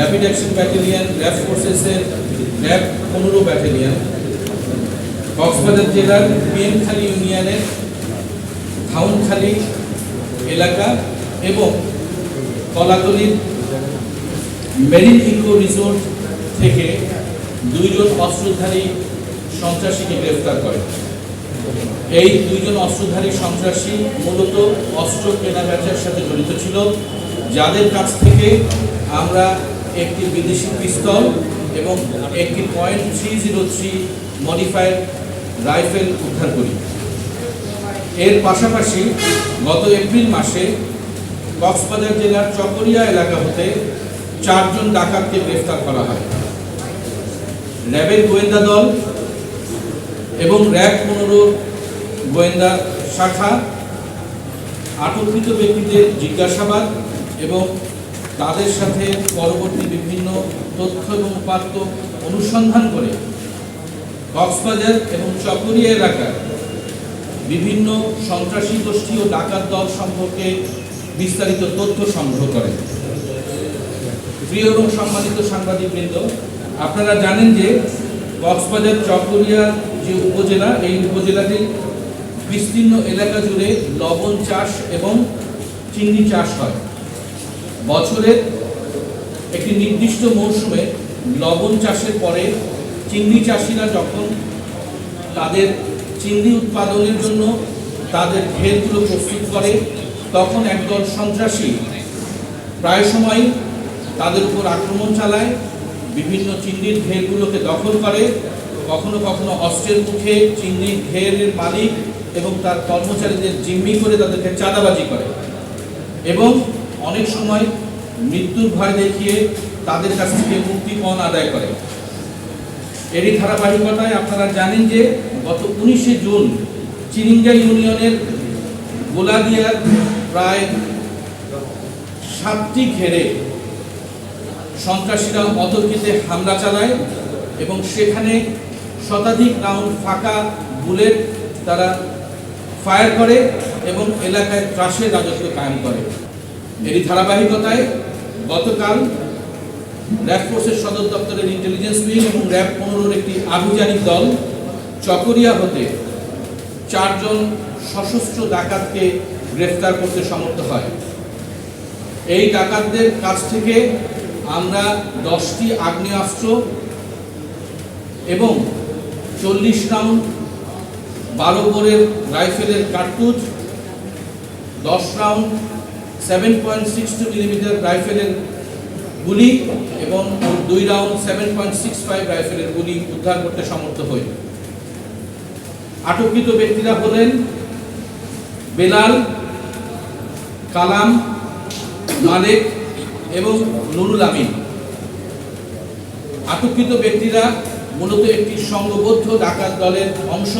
Rapid Action Battalion RAB ফোর্সেসের RAB পনেরো battalion Cox's Bazar জেলার পিএমখালী ইউনিয়নের খাউনখালী এলাকা এবং কলাতলির মেরিন ইকো রিসোর্ট থেকে দুইজন অস্ত্রধারী সন্ত্রাসীকে গ্রেফতার করে। এই দুইজন অস্ত্রধারী সন্ত্রাসী মূলত অস্ত্র কেনাবেচার সাথে জড়িত ছিল। যাদের কাছ থেকে আমরা একটি বিদেশি পিস্তল এবং একটি point three zero three modified rifle উদ্ধার করি। এর পাশাপাশি গত এপ্রিল মাসে কক্সবাজার জেলার চকরিয়া এলাকা হতে চারজন ডাকাতকে গ্রেফতার করা হয়। র্যাবের গোয়েন্দা দল এবং র্যাব পনেরো গোয়েন্দা শাখা আটককৃত ব্যক্তিদের জিজ্ঞাসাবাদ এবং তাদের সাথে পরবর্তী বিভিন্ন তথ্য এবং উপাত্ত অনুসন্ধান করে কক্সবাজার এবং চকরিয়া এলাকার বিভিন্ন সন্ত্রাসী গোষ্ঠী ও ডাকাত দল সম্পর্কে বিস্তারিত তথ্য সংগ্রহ করে। প্রিয় এবং সম্মানিত সাংবাদিকবৃন্দ, আপনারা জানেন যে কক্সবাজার চকরিয়া যে উপজেলা, এই উপজেলাটি বিস্তীর্ণ এলাকা জুড়ে লবণ চাষ এবং চিংড়ি চাষ হয়। বছরের একটি নির্দিষ্ট মৌসুমে লবণ চাষের পরে চিংড়ি চাষিরা যখন তাদের চিংড়ি উৎপাদনের জন্য তাদের ঘেরগুলো প্রস্তুত করে, তখন একদল সন্ত্রাসী প্রায় সময় তাদের উপর আক্রমণ চালায়, বিভিন্ন চিংড়ির ঘেরগুলোকে দখল করে, কখনো কখনো অস্ত্রের মুখে চিংড়ির ঘেরের মালিক এবং তার কর্মচারীদের জিম্মি করে তাদেরকে চাঁদাবাজি করে। এবং অনেক সময় মৃত্যুর ভয় দেখিয়ে তাদের কাছ থেকে মুক্তিপণ আদায় করে। এরই ধারাবাহিকতায় আপনারা জানেন যে গত উনিশে জুন চিরিঙ্গা ইউনিয়নের গোলাদিয়ার প্রায় সাতটি ঘেরে সন্ত্রাসীরা অতর্কিতে হামলা চালায় এবং সেখানে শতাধিক রাউন্ড ফাঁকা বুলেট তারা ফায়ার করে এবং এলাকায় ত্রাসের রাজত্ব কায়েম করে। এরই ধারাবাহিকতায় গতকাল র্যাব ফোর্সের সদর দপ্তরের ইন্টেলিজেন্স উইং এবং র্যাব পনেরোর একটি আভিযানিক দল চকরিয়া হতে চারজন সশস্ত্র ডাকাতকে গ্রেফতার করতে সমর্থ হয়। এই ডাকাতদের কাছ থেকে আমরা দশটি আগ্নেয়াস্ত্র এবং চল্লিশ রাউন্ড বারো বোরের রাইফেলের কার্তুজ, দশ round seven point six two millimetre রাইফেলের গুলি এবং দুই round seven point six five রাইফেলের গুলি উদ্ধার করতে সমর্থ হই। আটককৃত ব্যক্তিরা হলেন বেলাল, কালাম, মালেক এবং নুরুল আমিন। আটককৃত ব্যক্তিরা মূলত একটি সংঘবদ্ধ ডাকাত দলের অংশ,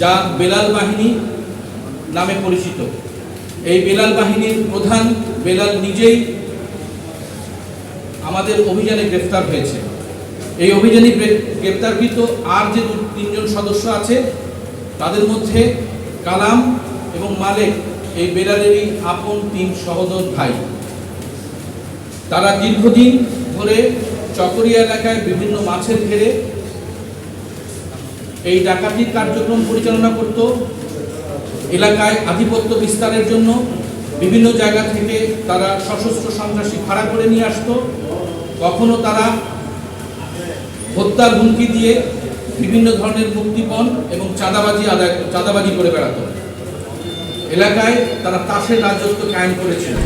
যা বেলাল বাহিনী নামে পরিচিত। এই বেলাল বাহিনীর প্রধান বেলাল নিজেই আমাদের অভিযানে গ্রেফতার হয়েছে। এই অভিযানে গ্রে- গ্রেপ্তারকৃত আর যে তিনজন সদস্য আছে, তাদের মধ্যে কালাম এবং মালেক এই বেলালেরই আপন তিন সহোদর ভাই। তারা দীর্ঘদিন ধরে চকরিয়া এলাকায় বিভিন্ন মাছের ঘেরে এই ডাকাতির কার্যক্রম পরিচালনা করত। এলাকায় আধিপত্য বিস্তারের জন্য বিভিন্ন জায়গা থেকে তারা সশস্ত্র সন্ত্রাসী ভাড়া করে নিয়ে আসত। কখনো তারা হত্যার হুমকি দিয়ে বিভিন্ন ধরনের মুক্তিপণ এবং চাঁদাবাজি আদায় চাঁদাবাজি করে বেড়াত। এলাকায় তারা তাসের রাজত্ব কায়েম করেছিল।